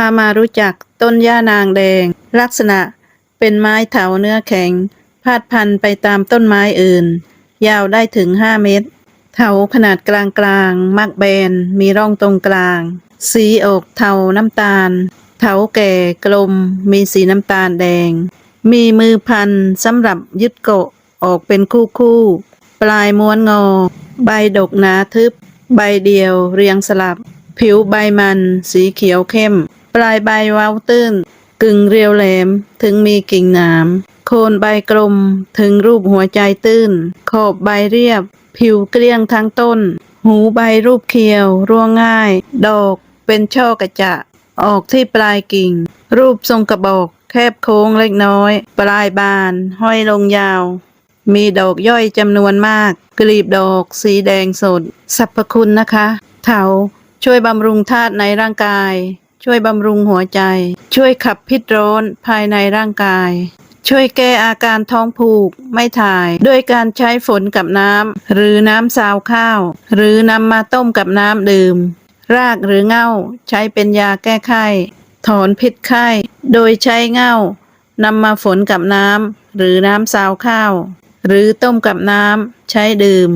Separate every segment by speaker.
Speaker 1: ามารู้จักต้นย่านางแดง ลักษณะเป็นไม้เถาเนื้อแข็ง พาดพันไปตามต้นไม้อื่น ยาวได้ถึง5เมตร เถาขนาดกลางกลางๆมักแบน มีร่องตรงกลาง สีออกเทาน้ำตาล เถาแก่กลม มีสีน้ำตาลแดง มีมือพันสำหรับยึดเกาะออกเป็นคู่คู่ๆปลายม้วนงอ ใบดกหนาทึบ ใบเดียวเรียงสลับ ผิวใบมัน สีเขียวเข้ม ปลายใบเว้าตื้น กึ่งเรียวแหลม ถึงมีกิ่งหนามโคนใบกลม ถึงรูปหัวใจตื้น ขอบใบเรียบ ผิวเกลี้ยงทั้งต้น หูใบรูปเขียว ร่วงง่าย ดอกเป็นช่อกระจะ ออกที่ปลายกิ่ง รูปทรงกระบอก แคบโค้งเล็กน้อย ปลายบาน ห้อยลงยาว มีดอกย่อยจำนวนมาก กลีบดอกสีแดงสดสรรพคุณนะคะ เถาช่วยบำรุงธาตุในร่างกาย ช่วยบำรุงหัวใจ ช่วยขับพิษร้อนภายในร่างกาย ช่วยแก้อาการท้องผูกไม่ถ่าย ด้วยการใช้ฝนกับน้ำหรือน้ำซาวข้าว หรือนำมาต้มกับน้ำดื่ม รากหรือเง่าใช้เป็นยาแก้ไข้ ถอนพิษไข้ โดยใช้เง่านำมาฝนกับน้ำหรือน้ำซาวข้าว หรือต้มกับน้ำใช้ดื่ม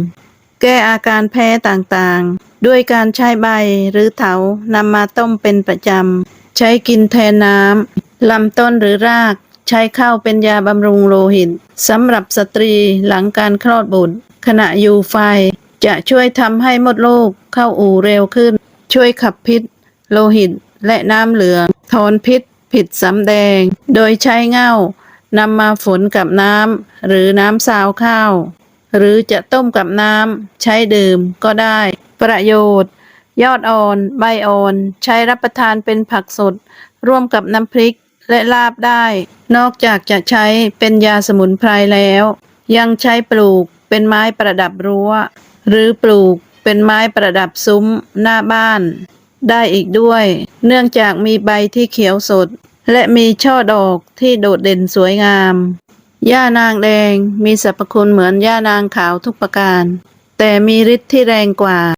Speaker 1: แก้อาการแพ้ต่างๆ ด้วยการใช้ใบหรือเถานำมาต้มเป็นประจำ ใช้กินแทนน้ำลำต้นหรือรากใช้ข้าวเป็นยาบำรุงโลหิตสำหรับสตรีหลังการคลอดบุตร ขณะอยู่ไฟ จะช่วยทำให้มดลูกเข้าอู่เร็วขึ้น ช่วยขับพิษ โลหิตและน้ำเหลืองถอนพิษ ผิดสำแดง โดยใช้เง่านำมาฝนกับน้ำหรือน้ำซาวข้าว หรือจะต้มกับน้ำใช้ดื่มก็ได้ ประโยชน์ ยอดอ่อน ใบอ่อน ใช้รับประทานเป็นผักสด ร่วมกับน้ำพริกและลาบได้ นอกจากจะใช้เป็นยาสมุนไพรแล้ว ยังใช้ปลูกเป็นไม้ประดับรั้ว หรือปลูกเป็นไม้ประดับซุ้มหน้าบ้าน ได้อีกด้วย เนื่องจากมีใบที่เขียวสด และมีช่อดอกที่โดดเด่นสวยงาม ย่านางแดงมีสรรพคุณเหมือนย่านางขาวทุกประการ แต่มีฤทธิ์ที่แรงกว่า